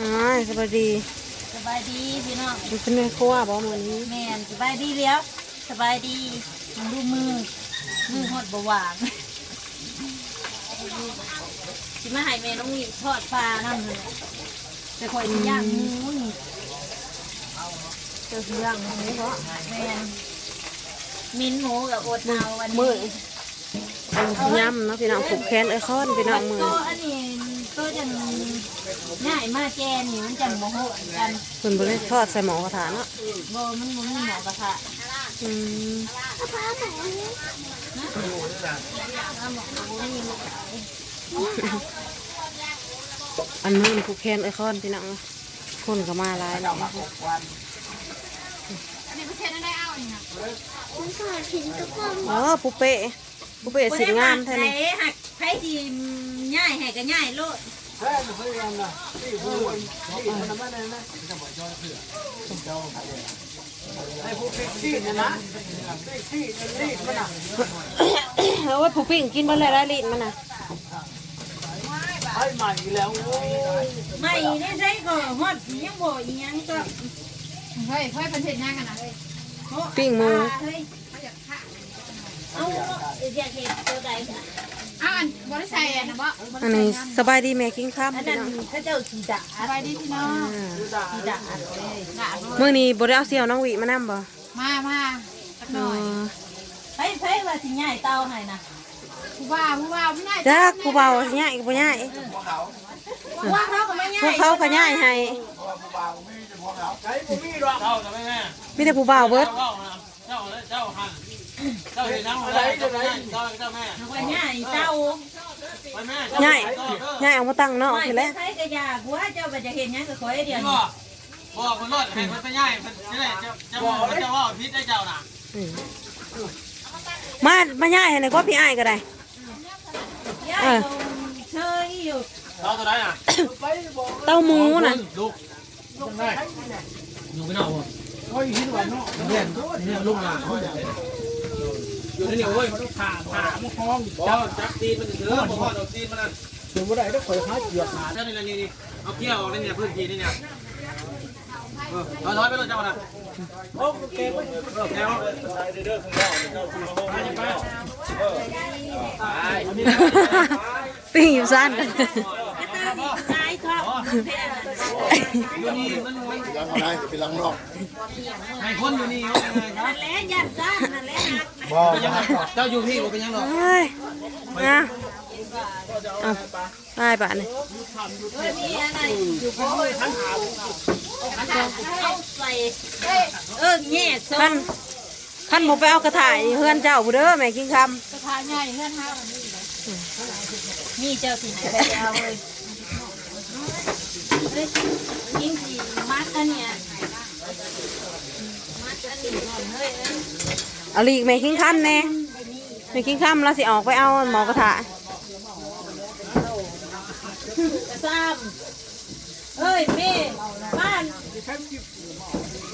อ่าสวัสดีสบายดีพี่น้องมันเป็นเนื้อคั่วบ่มื้อนี้แม่นสบายดีแล้วสบายดีมันดูมือมือหดบหวางสิมาให้แม่น้องวิทอดปลานั่นเลยจะคอยสิย่างหมูนี่เจอย่างหมูเพราะแม่นมิ้นหมูกับโอดเอาวันมื้อนี้เป็น ยำเนาะพี่น้องผูกแขนไอ้คอนพี่น้องมือโตะอันนี้โตัวจังง่ายมากแกนนี่มันจังโมโหกันเพิ่นบ่ได้ทอดใส่หม้อกระทะเนาะโบมันบ่มีหมอกระทะอืมเอาหมอกกระบุนี่ลูกอันนั้นผูกแขนไอ้คอนพี่น้องคนก็มาหลายเนาะนี่ประเทศนั้นได้เอาอีกนะอ๋อปูเป้ ปูเป้สิงามแท้ไหนนี่หักไผสิง่ายให้ก็ง่ายโลดเอาไว้ผูปิ้งกินบ่เลยละลิ้นมันน่ะไม่ได้ใช้ก็ฮอดยังบ่อีหยังก็เฮ้ยเฮ้ยเป็นเห็ดย่างกันนะเฮ้ยปิ้งหมู เอาอยากเห็นตัวใดค่ะอ้านบริษัทนะบ่อันนี้สบายดีแม่กินข้ามอันพี่นั้นน้องเขาเจ้าสีดาสบายดีพี่น้องสีดาเลยด่ามื้อนี้บ่ได้เอาเสี่ยวน้องหวิมานํบ่มามาสักหเอน่อยอไผไผว่าสิง่ายเตาให้นะผู้ว่าผู้ว่าผู้น่าจักผู้เบาสิย้ายก็บ่ย้ายว่าเขาก็ไม่ง่ายพวกเขาก็ย้ายให้เจ้าจะไม่แม่มีแต่ผู้เบาเบิดเจ้านะเจ้าเจ้าหัน เจ้าเห็นน้ำอะไรเจ้าแม่เจ้าเจ้าแม่ว่าง่ายเตาไปแม่ย้ายย้ายเอามาตั้งนอกไม่พี่แหล้วใช่ก็อยากว่าเจ้าบ่จะเห็นหยังก็ขอให้เดียวบอกบอกคนรถเห็นมันไปง่ายมันจะได้จะจะบอกมันจะว่าพิษได้เจ้าน่ะมามาย้ายให้หน่อยก็พี่อ้ายก็ได้ยายเชยอยู่เจ้าตัวไหนอะเต้าหมูน่ะลูกลูกได้อยู่ไม่นอกวะโอ้ยหินหวานเนาะเนี่ยเนี่ยลูกหลาน อยู่ที่นี่เว้ยมันต้องผ่าผ่ามันคล้องเจ้าจับตีนมันจะเสือบอกว่าเราตีนมันนั่นถึงบ่ได้ต้องคอยหาเกียร์เจ้านี่นี่นี่เอาเขี้ยวนี่เนี่ยพื้นที่นี่เนี่ยเออเอาถอยไปเลยเจ้าน่ะโอ้เก่งไปเออแก้วปิ้งอยู่ซ่านกันตายครับ อยู่นี่มันมันยังอะไรเป็นลังนอกให้คนอยู่นี่เอาไงครับนั่นแหละยันซ่านนั่นแหละหักบ่เป็นยังไงเจ้าอยู่พี่บ่เป็นยังหรอกเฮ้ยนะเอาได้ป่ะนี่เอ้ยมีอะไรอยู่โอ้ยทั้งหาเอาใส่เออแง่ส้ขั้นมขั้นบ่ไปเอากระถายเฮือนเจ้าผู้เด้อแม่กินคสถานใหญ่เพื่อนห้านี่เจ้าสิไหนไปเอาเลยเฮ้ยยิงสีมัดอันเนี้ยมัดอันนี้ก่อนเฮ้ยเอ้ยำเอาลีกแม่กินคันแน่แม่กินคำแล้วสิออกไปเอาหมอกระถากระซ้ำเฮ้ยแม่บ้าน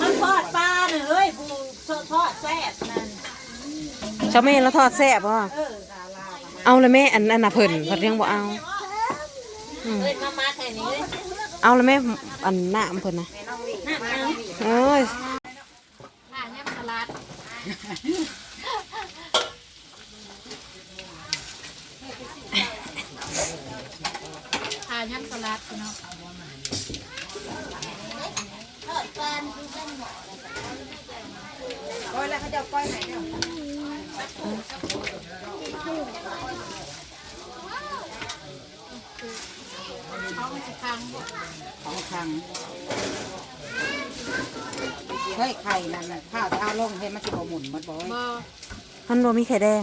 มันทอดปลาเนอะเฮ้ยผู้ทอดแซ่บนั่นเจ้าแม่แล้วทอดแซ่บบ่เออเอาเลยแม่อันอันน่ะเพิ่นเพิ่นยังบ่เอาเฮ้ยมามาแค่นี้ เลยเอาเลยแม่อันน้ำเพิ่นน่ะนั่นเอาเอ้ยผ่านแยมสลัดผ่านแยมสลัดพี่น้องทอดปลาเขาไม่สิคังบ่ของครั้งเฮ้ยไข่นั่นน่ะข้าวจะเอาลงให้มันสิบ่หมุนมันบ่เอ้ยบ่มันบ่มีไข่แดง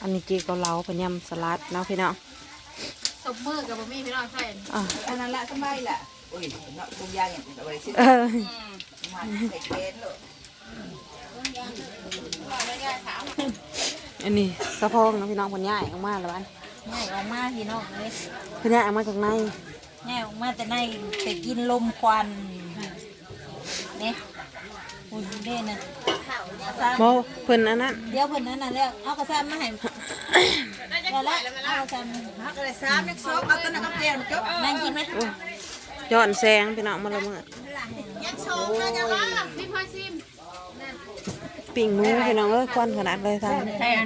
อันนี้เกีเกาเหลาเป็นยำสลัดเนาะพี่น้องสมมือกับบ่มีพี่น้องใส่อะอันนั้นละสบายละโอ้ยเนาะตุงยางอย่างเอาไว้สิเออ มันใส่เกนเลย อันนี้สะโพกเนาะพี่น้องเพิ่นย่ายออกมาแล้วบ้านง่ายออกมาพี่น้องเลยเพิ่นย่ายออกมาจากในง่ายออกมาแต่ในแต่กินลมควันนี่นะบ่เพิ่นอันนั้นเดี๋ยวเพิ่นนั้นน่ะแล้วเอากระซ้ำมาให้แล้วแล้วเอากระซ้ำเอากระซ้ำเล็กซอกเอาต้นกับเตียนจบนั่งกินไหมย้อนแสงพี่น้องมาละเมิดยักษ์โชว์มาจะว่าพี่พลอยซิม ปิ่งหมูพี่น้องเอ้ยควันขนาดเลยทางแทน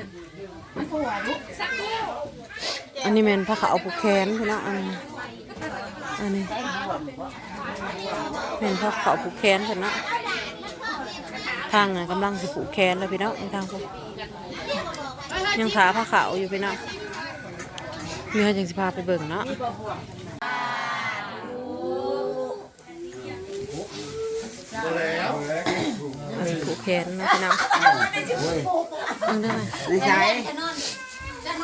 อันนี้แมนพระขาเอาผูกแขนพี่น้องอันนี้อันนี้เป็นพระขาวผูกแขนพี่น้องทางน่ะกำลังสิผูกแขนเลยพี่น้องทางพวกยังถาพระขาวอยู่พี่น้องเนื้อจังสิพาไปเบิ่งเนาะอัน นี้ผูกแขนนะพี่น้องอันนี้ไม่ใช่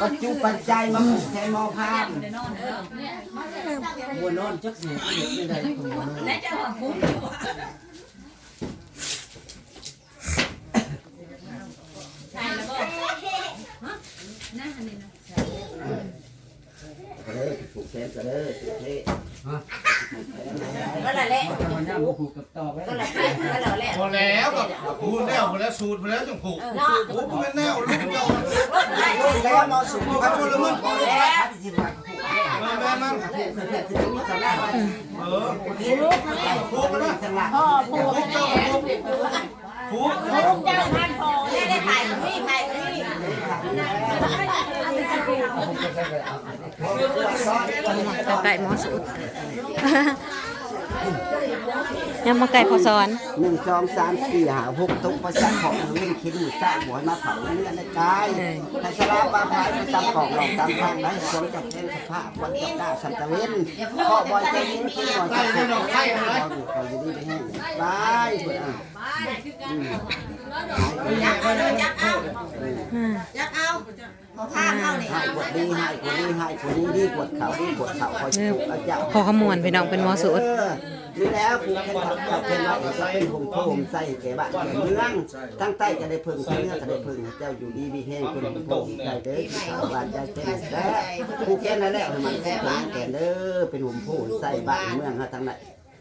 ปัจจุปัจจัยมันใช้มอพามบัวนอนจักเสียไม่ได้ก็ละแหละมันย่ำผู กกับตอกไว้ก็ละแหละก็ละแหละพอแล้วก็พูดแล้วพอแล้วสูตรพอแล้วจังผูกผูกเป็นแนวลูกเจ้าแล้วมอสูงพัดลมพอแล้วสิบาทมาแม่มันผูกเสร็จถึงมีสาระเออผูกกันนะสาระผูกเจ้าผูกผูกเจ้าท่านพอได้ได้ถ่ายกับพี่ถ่าย กับพี่จะไก่หมอสุดยังมาไก่พอสอนหนึ่งสองสามสี่ห้าหกทุกประสาทของเล่นคิดหมูสร้างหัวมาเผาเนื้อในกายถ้าสลาบาพายประจำของหลอกตามทางได้สมจับเป็นสภาพวันจับหน้าสันตะเวนพ่อบอยใจยินคิดบอยจะเป็นไข่อะไรก็อยู่ดีไปแห้งบายเพื่อน ยักเอาเลยยักเอาอืมยักเอาขอข้ามเอานี่ให้กดดีให้กดดีให้กดดีดีกดเขาดีกดเขาคอยถูกแล้วเจ้าพอขมวนพี่น้องเป็นหมอสุดนี่แล้วกูแค่ทำกับเป็นว่าจะเป็นผมโคมใส่แก่บ้านแก่เมืองตั้งใต้จะได้พึ่งเนื้อจะได้พึ่งเจ้าอยู่ดีมีแห้งเป็นผมโคมใส่เด้อสาวบ้านใจเป็นแล้วกูแค่นั้นแหละมันแค่ถึงแก่เด้อเป็นผมโคมใส่บ้านเมืองฮะทั้งนั้น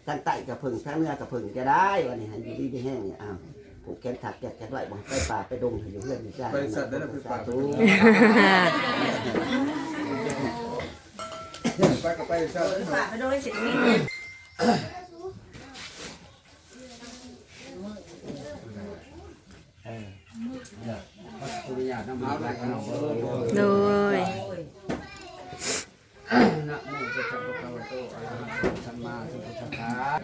ทั้งใต้กับพึ่งทั้งเนื้อกับพึ่งจะได้วันนี้อยู่ดีมีแห้งเนี่ยอ้าว ผูกแขนถักแกะแกะไว้บ่ไปป่าไปดงอยู่เพื่อนอยู่จ้าไปสัตว์ได้ไปป่าตูไปกับไปเจ้าฝากไปโดยสิมีสุริยะน้ำมันไหลขนมโดย นะโมตัสสะภะคะวะโตอะระหะโตสัมมาสัมพุทธัสสะ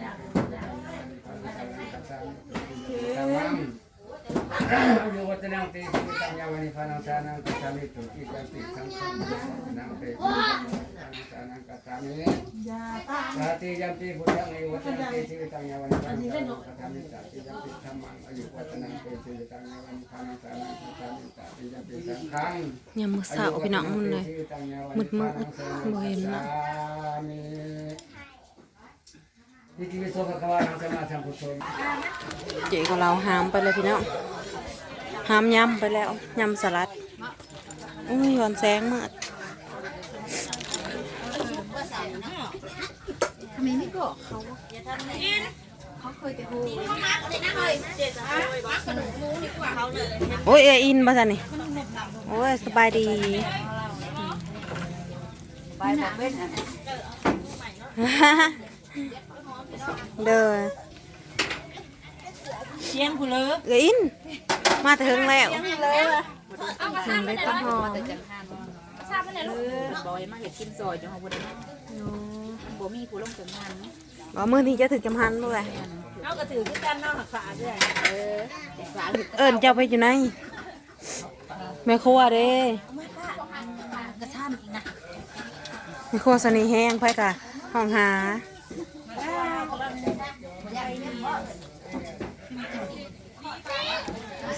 อายุวัฒนังติสิตังยาวนิพานังสานังกัจฉามิตุอิจันติสังฆังนังเตปิสานังกัจฉามิสาติยัมปิพุทธังอายุวัฒนังติสิตังยาวนิพานังสานังกัจฉามิสาติยัมปิธรรมังอายุวัฒนังติสิตังยาวนิพานังสานังกัจฉามิสาติยัมปิสังฆังยามมือเสาพี่น้องมันเลยมืดมืดบ่เห็นเนาะนิ เจ๊กับเราหามไปเลยพี่น้องหามยำไปแล้วยำสลัดอุ้ยหวานแสงมากทำไมไม่บอกเขาว่าเขาเคยจะพูดโอ้ยเออินมาสันนี่โอ้ยสบายดีไปบอกเว้น เด้อเชียงผู้เลิกเอยอินมาถึงแล้วถึงได้ต้นหอมบอยมาเห็ดกินซอยจังหวะบุรีบ่มีผู้ลงถึงงานอ๋อมือนี้จะถึงจำหันด้วยเอากระถือขึ้นกันนอกหักขาด้วยเอิญเจ้าไปอยู่ไหนแม่ครัวเด้กระช่ำอีกนะแม่ครัวสนีแห้งไปกะห้องหา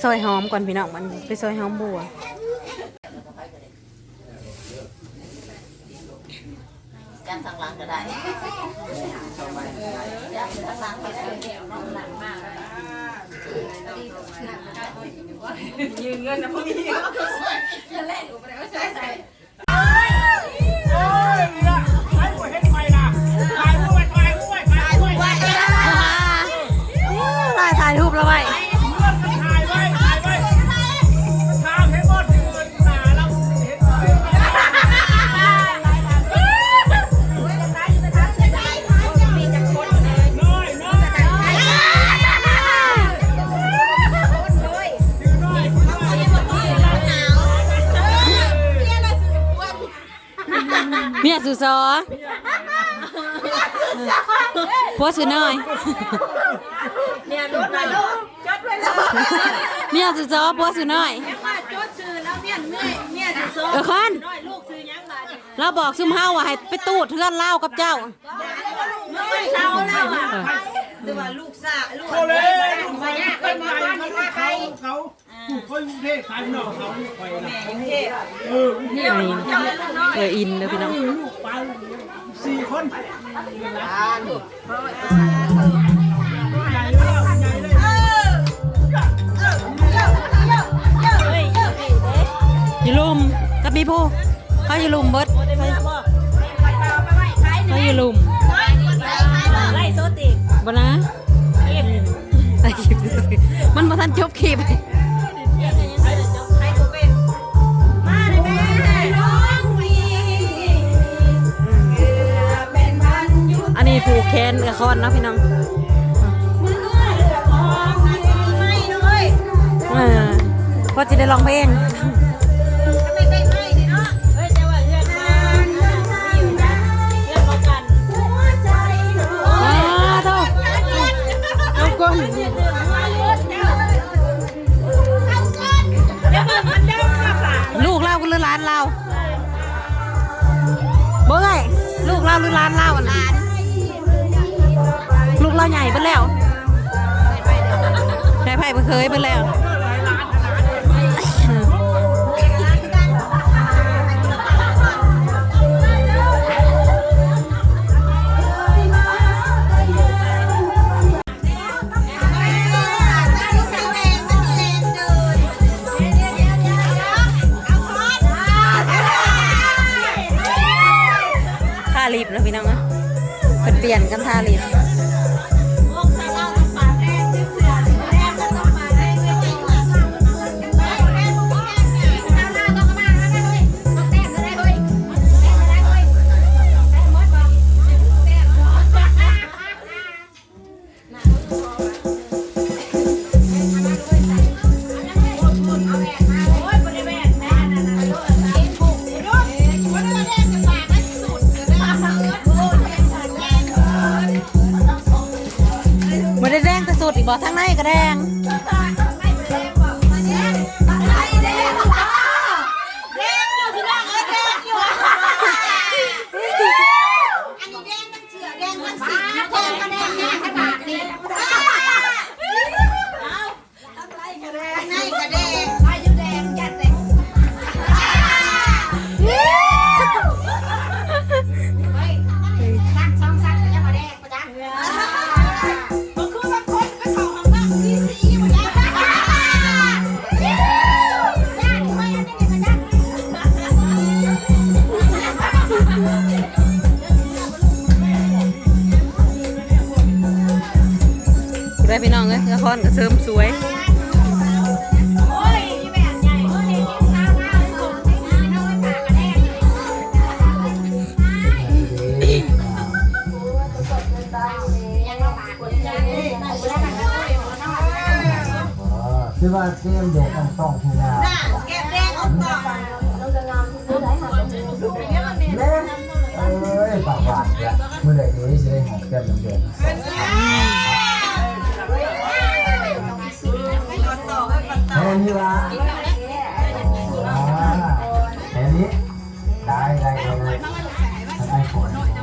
ซอยหอมก่อนพี่น้องมันไปซอยหอมบัวยันทางหลังก็ได้ยันทางหลังก็ได้หลังมากยืนเงินนะพวกนี้ถ่ายถ่ายรูปแล้วไว้ไสุซอผัวสุน้อยเนี่ยดูหน่อยลูกจดไว้เลยเมียสุซอผัวสุน้อยแม่ว่าจดชื่อแล้วเนี่ยเมื่อยเนี่ยจะโซ่เออคอนน้อยลูกซื้อยังมาเนี่ยเราบอกซุมเฮาว่าให้ไปตูดเทือนเล่ากับเจ้าเมื่อยเช้าแล้วอะแต่ว่าลูกซ่าลูกเขาเลยลูกใครเป็นใหญ่เขาเขา เขาเขาอยู่เทพขายนอกเขาคอยนะเออนี่เอออินเด้อพี่น้องลูกไปสี่คนใหญ่เลยใหญ่เลยอยู่ลุมกับมีผู้เขาอยู่ลุมเบิดเขาอยู่ลุมไล่โซติบนะไอ้คลิปมันบ่ทันจบคลิป อันนี้ผูกแขนกับคอนเนาะพี่น้องมือเอื้อยของนาซีไม่เลยเออพอจะได้ร้องเพลงไม่ได้ไม่เนาะเฮ้ยแต่ว่าเรื่องมาอยู่นะเรื่องประกันหัวใจหนูอ้าเท่าเอาก้นเรื่องหัวเลือดเจ้าเอาก้นเดี๋ยวมันเด้งมาฝากลูกเราหรือหลานเราบ่ไงลูกเราหรือหลานเราอะนะลูก เราใหญ่ไปแล้วได้ไผ่ไปเคยไปแล้ว คือว่าเกมเด็กต้องต้องทุกอย่างแก้แดงออกต่อเล่นเอ้ยปากหวานเนี่ยเมื่อไหร่นี้จะได้หอมแก้มเดือนแค่นี้ละแค่นี้ได้ได้ได้ได้ทำไมฝน